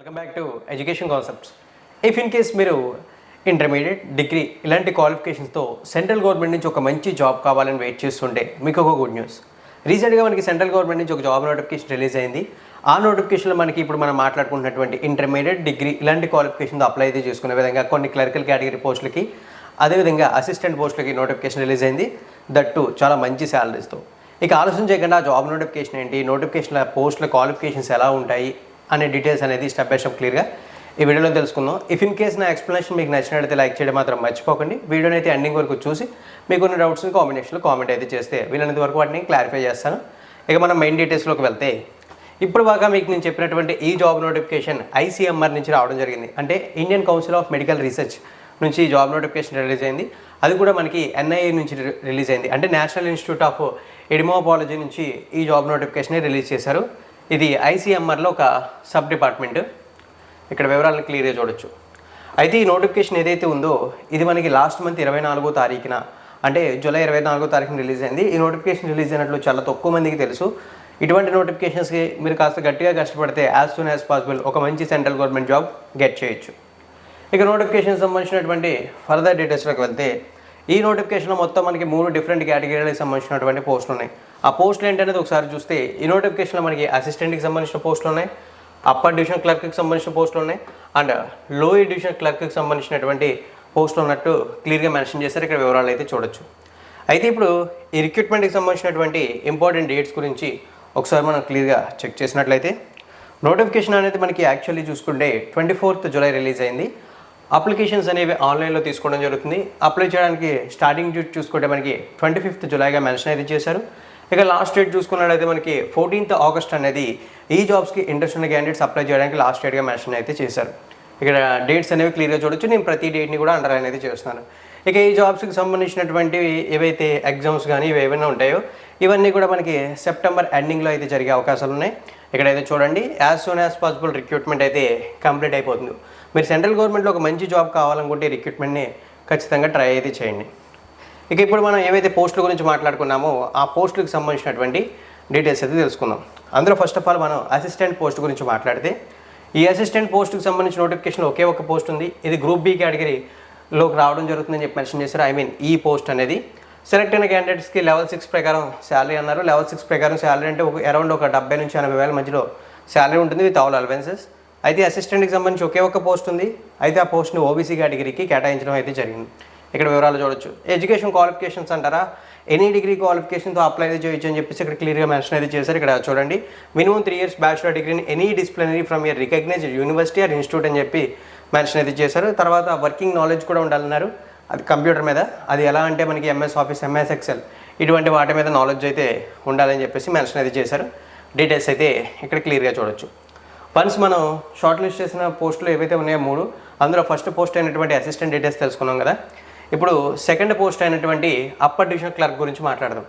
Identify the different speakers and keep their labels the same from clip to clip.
Speaker 1: Welcome back to education concepts if in case మీరు intermediate degree ఇలాంటి క్వాలిఫికేషన్స్తో central government నుంచి ఒక మంచి జాబ్ కావాలని వెయిట్ చేస్తుంటే మీకు ఒక గుడ్ న్యూస్ రీసెంట్గా మనకి సెంట్రల్ గవర్నమెంట్ నుంచి ఒక జాబ్ నోటిఫికేషన్ రిలీజ్ అయింది. ఆ నోటిఫికేషన్లో మనకి ఇప్పుడు మనం మాట్లాడుకుంటున్నటువంటి ఇంటర్మీడియట్ డిగ్రీ ఇలాంటి క్వాలిఫికేషన్తో అప్లై అయితే చేసుకునే విధంగా కొన్ని క్లరికల్ కేటగిరీ పోస్టులకి అదేవిధంగా అసిస్టెంట్ పోస్టులకి నోటిఫికేషన్ రిలీజ్ అయింది. దట్టు చాలా మంచి శాలరీస్తో ఇక ఆలోచన చేయకుండా ఆ జాబ్ నోటిఫికేషన్ ఏంటి నోటిఫికేషన్ల పోస్టుల క్వాలిఫికేషన్స్ ఎలా ఉంటాయి? అనే డీటెయిల్స్ అనేది స్టెప్ బై స్టెప్ క్లియర్గా ఈ వీడియోలో తెలుసుకుందాం. ఇఫ్ ఇన్ కేస్ నా ఎక్స్ప్లెనేషన్ మీకు నచ్చినట్లయితే లైక్ చేయడం మాత్రం మర్చిపోకండి. వీడియోని అయితే ఎండింగ్ వరకు చూసి మీకున్న డౌట్స్ని కాంబినేషన్లో కామెంట్ అయితే చేస్తే వీళ్ళనేది వరకు వాటిని క్లారిఫై చేస్తాను. ఇక మనం మెయిన్ డీటెయిల్స్లోకి వెళ్తే ఇప్పుడు బాగా మీకు నేను చెప్పినటువంటి ఈ జాబ్ నోటిఫికేషన్ ఐసీఎంఆర్ నుంచి రావడం జరిగింది. అంటే Indian council of medical research నుంచి జాబ్ నోటిఫికేషన్ రిలీజ్ అయింది. అది కూడా మనకి ఎన్ఐఏ నుంచి రిలీజ్ అయింది. అంటే నేషనల్ ఇన్స్టిట్యూట్ ఆఫ్ ఎడిమోపాలజీ నుంచి ఈ జాబ్ నోటిఫికేషన్ రిలీజ్ చేశారు. ఇది ఐసీఎంఆర్లో ఒక సబ్ డిపార్ట్మెంట్. ఇక్కడ వివరాలను క్లియర్గా చూడొచ్చు. అయితే ఈ నోటిఫికేషన్ ఏదైతే ఉందో ఇది మనకి లాస్ట్ మంత్ ఇరవై నాలుగో తారీఖున అంటే జూలై ఇరవై నాలుగో తారీఖున రిలీజ్ అయింది. ఈ నోటిఫికేషన్ రిలీజ్ అయినట్లు చాలా తక్కువ మందికి తెలుసు. ఇటువంటి నోటిఫికేషన్స్కి మీరు కాస్త గట్టిగా కష్టపడితే యాజ్ సూన్ యాజ్ పాసిబుల్ ఒక మంచి సెంట్రల్ గవర్నమెంట్ జాబ్ గెట్ చేయొచ్చు. ఇక నోటిఫికేషన్ సంబంధించినటువంటి ఫర్దర్ డీటెయిల్స్లోకి వెళ్తే ఈ నోటిఫికేషన్లో మొత్తం మనకి మూడు డిఫరెంట్ కేటగిరీలకు సంబంధించినటువంటి పోస్టులు ఉన్నాయి. ఆ పోస్టులు ఏంటనేది ఒకసారి చూస్తే ఈ నోటిఫికేషన్లో మనకి అసిస్టెంట్కి సంబంధించిన పోస్టులు ఉన్నాయి. అప్పర్ డివిజన్ క్లర్క్కి సంబంధించిన పోస్టులు ఉన్నాయి. అండ్ లోయర్ డివిజన్ క్లర్క్కి సంబంధించినటువంటి పోస్టులు ఉన్నట్టు క్లియర్గా మెన్షన్ చేశారు. ఇక్కడ వివరాలు అయితే చూడొచ్చు. అయితే ఇప్పుడు ఈ రిక్రూట్మెంట్కి సంబంధించినటువంటి ఇంపార్టెంట్ డేట్స్ గురించి ఒకసారి మనం క్లియర్గా చెక్ చేసినట్లయితే నోటిఫికేషన్ అనేది మనకి యాక్చువల్లీ చూసుకుంటే ట్వంటీ ఫోర్త్ జూలై రిలీజ్ అయింది. అప్లికేషన్స్ అనేవి ఆన్లైన్లో తీసుకోవడం జరుగుతుంది. అప్లై చేయడానికి స్టార్టింగ్ డేట్ చూసుకుంటే మనకి ట్వంటీ ఫిఫ్త్ జూలైగా మెన్షన్ అయితే చేశారు. ఇక లాస్ట్ డేట్ చూసుకున్నట్లయితే మనకి ఫోర్టీన్త్ ఆగస్ట్ అనేది ఈ జాబ్స్కి ఇంట్రెస్ట్ ఉన్న క్యాండిడేట్స్ అప్లై చేయడానికి లాస్ట్ డేట్గా మెన్షన్ అయితే చేశారు. ఇక్కడ డేట్స్ అనేవి క్లియర్గా చూడొచ్చు. నేను ప్రతి డేట్ని కూడా అండర్లైన్ అయితే చేస్తున్నాను. ఇక ఈ జాబ్స్కి సంబంధించినటువంటివి ఏవైతే ఎగ్జామ్స్ కానీ ఇవి ఏవైనా ఉంటాయో ఇవన్నీ కూడా మనకి సెప్టెంబర్ ఎండింగ్లో అయితే జరిగే అవకాశాలు ఉన్నాయి. ఇక్కడైతే చూడండి. As soon as possible recruitment అయితే కంప్లీట్ అయిపోతుంది. మీరు సెంట్రల్ గవర్నమెంట్లో ఒక మంచి జాబ్ కావాలనుకుంటే రిక్రూట్మెంట్ని ఖచ్చితంగా ట్రై అయితే చేయండి. ఇక ఇప్పుడు మనం ఏవైతే పోస్టుల గురించి మాట్లాడుకున్నామో ఆ పోస్టులకు సంబంధించినటువంటి డీటెయిల్స్ అయితే తెలుసుకుందాం. అందులో ఫస్ట్ ఆఫ్ ఆల్ మనం అసిస్టెంట్ పోస్ట్ గురించి మాట్లాడితే ఈ అసిస్టెంట్ పోస్ట్కి సంబంధించిన నోటిఫికేషన్ ఒకే ఒక పోస్ట్ ఉంది. ఇది గ్రూప్ బి కేటగిరీలోకి రావడం జరుగుతుందని చెప్పి మెన్షన్ చేశారు. ఐ మీన్ ఈ పోస్ట్ అనేది సెలెక్ట్ అయిన క్యాండిడేట్స్కి లెవెల్ సిక్స్ ప్రకారం శాలరీ అన్నారు. లెవెల్ సిక్స్ ప్రకారం శాలరీ అంటే ఒక అరౌండ్ ఒక డెబ్బై నుంచి ఎనభై వేల మధ్యలో శాలరీ ఉంటుంది. విత్ ఆల్ అలవెన్సెస్ అయితే అసిస్టెంట్కి సంబంధించి ఒకే ఒక పోస్ట్ ఉంది. అయితే ఆ పోస్ట్ని ఓబీసీ కేటగిరీకి కేటాయించడం అయితే జరిగింది. ఇక్కడ వివరాలు చూడొచ్చు. ఎడ్యుకేషన్ క్వాలిఫికేషన్స్ అంటారా? ఎనీ డిగ్రీ క్వాలిఫికేషన్తో అప్లై అయితే చేయొచ్చు అని చెప్పేసి ఇక్కడ క్లియర్గా మెన్షన్ అయితే చేశారు. ఇక్కడ చూడండి. మినిమం త్రీ ఇయర్స్ బ్యాచులర్ డిగ్రీని any disciplinary from year recognised university or institute అని చెప్పి మెన్షన్ అయితే చేశారు. తర్వాత వర్కింగ్ నాలెడ్జ్ కూడా ఉండాలన్నారు. అది కంప్యూటర్ మీద. అది ఎలా అంటే మనకి ఎంఎస్ ఆఫీస్ ఎంఎస్ ఎక్సెల్ ఇటువంటి వాటి మీద నాలెడ్జ్ అయితే ఉండాలని చెప్పేసి మెన్షన్ అయితే చేశారు. డీటెయిల్స్ అయితే ఇక్కడ క్లియర్గా చూడొచ్చు. వన్స్ మనం షార్ట్ లిస్ట్ చేసిన పోస్టులు ఏవైతే ఉన్నాయో మూడు అందులో ఫస్ట్ పోస్ట్ అయినటువంటి అసిస్టెంట్ డీటెయిల్స్ తెలుసుకున్నాం కదా. ఇప్పుడు సెకండ్ పోస్ట్ అయినటువంటి అప్పర్ డివిజన్ క్లర్క్ గురించి మాట్లాడదాం.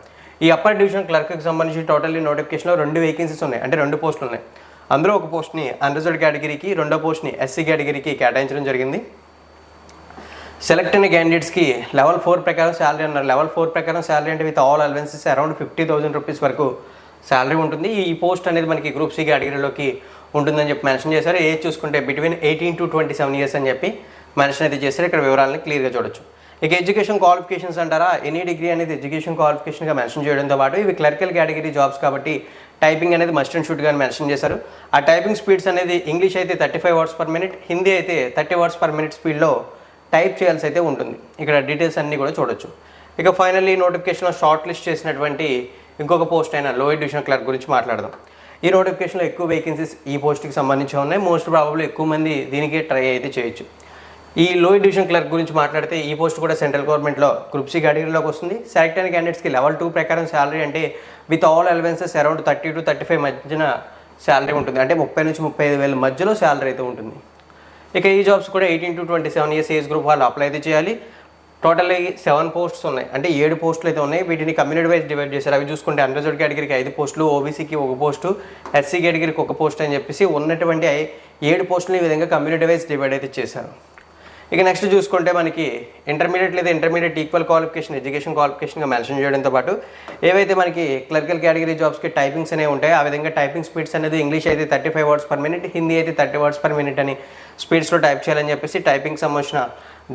Speaker 1: ఈ అప్పర్ డివిజన్ క్లర్క్కి సంబంధించి టోటల్లీ నోటిఫికేషన్లో రెండు వేకెన్సీస్ ఉన్నాయి అంటే రెండు పోస్టులు ఉన్నాయి. అందులో ఒక పోస్ట్ని అన్రిజర్వ్డ్ కేటగిరీకి రెండో పోస్ట్ని ఎస్సీ కేటగిరీకి కేటాయించడం జరిగింది. సెలెక్ట్ అయిన క్యాండిడేట్స్కి లెవెల్ ఫోర్ ప్రకారం శాలరీ అన్నారు. లెవెల్ ఫోర్ ప్రకారం శాలరీ అంటే with all allowances around fifty thousand rupees వరకు శాలరీ ఉంటుంది. ఈ పోస్ట్ అనేది మనకి గ్రూప్ సి కేటగిరీలోకి ఉంటుందని చెప్పి మెన్షన్ చేశారు. ఏజ్ చూసుకుంటే between eighteen to twenty seven years అని చెప్పి మెన్షన్ అయితే చేశారు. ఇక్కడ వివరాలను క్లియర్గా చూడొచ్చు. ఇక ఎడ్యుకేషన్ క్వాలిఫికేషన్స్ అంటారా? ఎనీ డిగ్రీ అనేది ఎడ్యుకేషన్ క్వాలిఫికేషన్గా మెన్షన్ చేయడంతో పాటు ఇవి క్లర్కల్ కేటగిరీ జాబ్స్ కాబట్టి టైపింగ్ అనేది మస్ట్ అండ్ షూట్గా మెన్షన్ చేశారు. ఆ టైపింగ్ స్పీడ్స్ అనేది ఇంగ్లీష్ అయితే thirty five words per minute Hindi అయితే థర్టీ వర్డ్స్ పర్ మినిట్ స్పీడ్లో టైప్ చేయాల్సి అయితే ఉంటుంది. ఇక్కడ డీటెయిల్స్ అన్నీ కూడా చూడొచ్చు. ఇక ఫైనల్లీ నోటిఫికేషన్లో షార్ట్ లిస్ట్ చేసినటువంటి ఇంకొక పోస్ట్ అయిన లోయర్ డివిజన్ క్లర్క్ గురించి మాట్లాడదాం. ఈ నోటిఫికేషన్లో ఎక్కువ వేకెన్సీస్ ఈ పోస్ట్కి సంబంధించి ఉన్నాయి. మోస్ట్ ప్రాబబ్లీ ఎక్కువ మంది దీనికి ట్రై అయితే చేయొచ్చు. ఈ లోయర్ డివిజన్ క్లర్క్ గురించి మాట్లాడితే ఈ పోస్ట్ కూడా సెంట్రల్ గవర్నమెంట్లో గ్రూప్ సి కేటగిరీలోకి వస్తుంది. సెలెక్ట్ అయిన క్యాండిడేట్స్కి లెవెల్ టూ ప్రకారం శాలరీ అంటే with all allowances around thirty to thirty five మధ్యన శాలరీ ఉంటుంది. అంటే ముప్పై నుంచి ముప్పై ఐదు వేల మధ్యలో శాలరీ అయితే ఉంటుంది. ఇక ఈ జాబ్స్ కూడా eighteen to twenty seven years age group వాళ్ళు అప్లై అయితే చేయాలి. టోటల్లీ సెవెన్ పోస్ట్స్ ఉన్నాయి. అంటే ఏడు పోస్టులు అయితే ఉన్నాయి. వీటిని కమ్యూనిటీ వైజ్ డివైడ్ చేశారు. అవి చూసుకుంటే అన్రిజర్వ్ కేటగిరీకి ఐదు పోస్టులు ఓబీసీకి ఒక పోస్టు ఎస్సీ కేటగిరీకి ఒక పోస్ట్ అని చెప్పేసి ఉన్నటువంటి ఏడు పోస్టులు ఈ విధంగా కమ్యూనిటీ వైజ్ డివైడ్ అయితే చేశారు. ఇక నెక్స్ట్ చూసుకుంటే మనకి ఇంటర్మీడియట్ లేదా ఇంటర్మీడియట్ ఈక్వల్ క్వాలిఫికేషన్ ఎడ్యుకేషన్ క్వాలిఫికేషన్గా మెన్షన్ చేయడంతో పాటు ఏవైతే మనకి క్లర్కల్ కేటగిరీ జాబ్స్కి టైపింగ్స్ అనేవి ఉంటాయి ఆ విధంగా టైపింగ్ స్పీడ్స్ అనేది ఇంగ్లీష్ అయితే thirty five words per minute Hindi అయితే థర్టీ వర్డ్స్ పర్ మినిట్ అని స్పీడ్స్లో టైప్ చేయాలని చెప్పేసి టైపింగ్ సంబంధించిన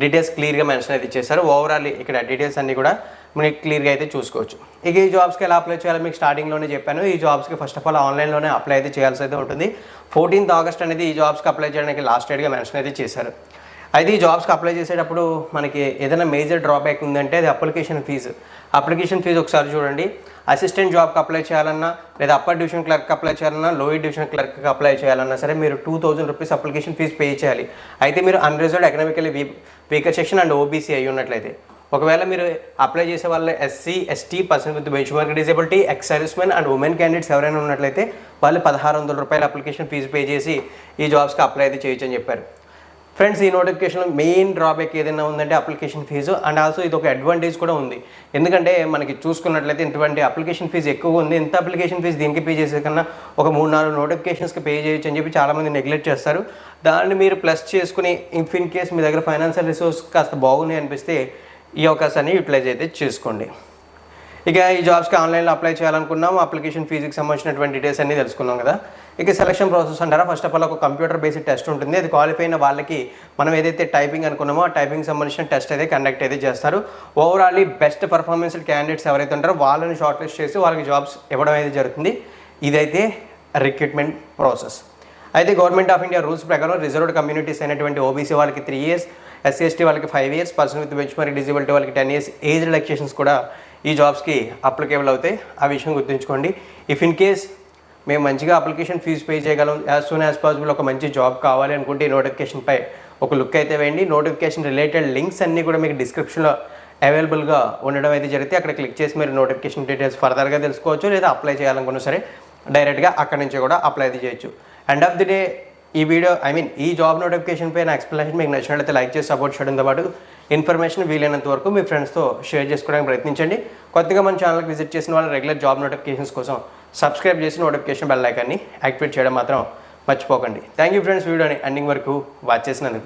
Speaker 1: డీటెయిల్స్ క్లియర్గా మెన్షన్ అయితే ఇచ్చేసారు ఓవరాల్ ఇక్కడ డీటెయిల్స్ అన్నీ కూడా మీకు క్లియర్గా అయితే చూసుకోవచ్చు. ఇక ఈ జాబ్స్కి ఎలా అప్లై చేయాలో మీకు స్టార్టింగ్లోనే చెప్పాను. ఈ జాబ్స్కి ఫస్ట్ ఆఫ్ ఆల్ ఆన్లైన్లోనే అప్లై అయితే చేయాల్సి అయితే ఉంటుంది. ఫోర్టీన్త్ ఆగస్ట్ అనేది ఈ జాబ్స్కి అప్లై చేయడానికి లాస్ట్ డేట్గా మెన్షన్ అయితే చేశారు. అయితే ఈ జాబ్స్కి అప్లై చేసేటప్పుడు మనకి ఏదైనా మేజర్ డ్రాబ్యాక్ ఉందంటే అది అప్లికేషన్ ఫీజు అప్లికేషన్ ఫీజు ఒకసారి చూడండి. అసిస్టెంట్ జాబ్కి అప్లై చేయాలన్నా లేదా అప్పర్ డివిజన్ క్లర్క్ అప్లై చేయాలన్నా లోయర్ డివిజన్ క్లర్క్కి అప్లై చేయాలన్నా సరే మీరు two thousand rupees application fee pay చేయాలి. అయితే మీరు unreserved economically we weaker section and OBC అయి ఉన్నట్లయితే ఒకవేళ మీరు అప్లై చేసే వాళ్ళ SC ST person with benchmark disability ex servicemen and women candidates ఎవరైనా ఉన్నట్లయితే వాళ్ళు పదహారు వందల రూపాయల అప్లికేషన్ ఫీజు పే చేసి ఈ జాబ్స్కి అప్లై అయితే చేయొచ్చు అని చెప్పారు. ఫ్రెండ్స్ ఈ నోటిఫికేషన్ మెయిన్ డ్రాబ్యాక్ ఏదైనా ఉందంటే అప్లికేషన్ ఫీజు అండ్ ఆల్సో ఇది ఒక అడ్వాంటేజ్ కూడా ఉంది. ఎందుకంటే మనకి చూసుకున్నట్లయితే ఇటువంటి అప్లికేషన్ ఫీజు ఎక్కువ ఉంది. ఎంత అప్లికేషన్ ఫీజు దీనికి పే చేసే కన్నా ఒక మూడు నాలుగు నోటిఫికేషన్స్కి పే చేయొచ్చు అని చెప్పి చాలామంది నెగ్లెక్ట్ చేస్తారు. దాన్ని మీరు ప్లస్ చేసుకుని ఇఫ్ ఇన్ కేస్ మీ దగ్గర ఫైనాన్షియల్ రిసోర్స్ కాస్త బాగున్నాయి అనిపిస్తే ఈ అవకాశాన్ని యూటిలైజ్ అయితే చేసుకోండి. ఇక ఈ జాబ్స్కి ఆన్లైన్లో అప్లై చేయాలనుకున్నాం అప్లికేషన్ ఫీజుకి సంబంధించినటువంటి డీటెయిల్స్ అన్ని తెలుసుకున్నాం కదా. ఇక సెలక్షన్ ప్రాసెస్ అంటారా? ఫస్ట్ ఆఫ్ ఆల్ ఒక కంప్యూటర్ బేస్డ్ టెస్ట్ ఉంటుంది. అది క్వాలిఫై అయిన వాళ్ళకి మనం ఏదైతే టైపింగ్ అనుకున్నామో ఆ టైపింగ్ సంబంధించిన టెస్ట్ అయితే కండక్ట్ అయితే చేస్తారు. ఓవరాల్లీ బెస్ట్ పర్ఫార్మెన్స్ క్యాండిడేట్స్ ఎవరైతే ఉంటారో వాళ్ళని షార్ట్ లిస్ట్ చేసి వాళ్ళకి జాబ్స్ ఇవ్వడం అయితే జరుగుతుంది. ఇదైతే రిక్రూట్మెంట్ ప్రాసెస్ అయితే గవర్నమెంట్ ఆఫ్ ఇండియా రూల్స్ ప్రకారం రిజర్వ్డ్ కమ్యూనిటీస్ అయినటువంటి ఓబీసీ వాళ్ళకి త్రీ ఇయర్స్ ఎస్సీ ఎస్టీ వాళ్ళకి five years person with bench మరి డిజబిలిటీ వాళ్ళకి టెన్ ఇయర్స్ ఏజ్ రిలాక్సేషన్స్ కూడా ఈ జాబ్స్కి అప్లికేబుల్ అవుతాయి. ఆ విషయం గుర్తుంచుకోండి. ఇఫ్ ఇన్ కేస్ మేము మంచిగా అప్లికేషన్ ఫీజు పే చేయగలం యాజ్ సూన్ యాజ్ పాసిబుల్ ఒక మంచి జాబ్ కావాలి అనుకుంటే ఈ నోటిఫికేషన్పై ఒక లుక్ అయితే వేయండి. నోటిఫికేషన్ రిలేటెడ్ లింక్స్ అన్నీ కూడా మీకు డిస్క్రిప్షన్లో అవైలబుల్గా ఉండడం అయితే జరిగితే అక్కడ క్లిక్ చేసి మీరు నోటిఫికేషన్ డీటెయిల్స్ ఫర్దర్గా తెలుసుకోవచ్చు లేదా అప్లై చేయాలనుకున్నా సరే డైరెక్ట్గా అక్కడ నుంచి కూడా అప్లై అయితే చేయొచ్చు. ఎండ్ ఆఫ్ ది డే ఈ వీడియో ఐ మీన్ ఈ జాబ్ నోటిఫికేషన్ పైన ఎక్స్ప్లెనేషన్ మీకు నచ్చినట్లయితే లైక్ చేసి సపోర్ట్ చేయడంతో పాటు ఇన్ఫర్మేషన్ వీలైనంత వరకు మీ ఫ్రెండ్స్తో షేర్ చేసుకోవడానికి ప్రయత్నించండి. కొత్తగా మన ఛానల్కి విజిట్ చేసిన వాళ్ళు రెగ్యులర్ జాబ్ నోటిఫికేషన్స్ కోసం సబ్స్క్రైబ్ చేసి నోటిఫికేషన్ బెల్ ఐకాన్ని యాక్టివేట్ చేయడం మాత్రం మర్చిపోకండి. థ్యాంక్ యూ ఫ్రెండ్స్ వీడియోని ఎండింగ్ వరకు వాచ్ చేసినందుకు.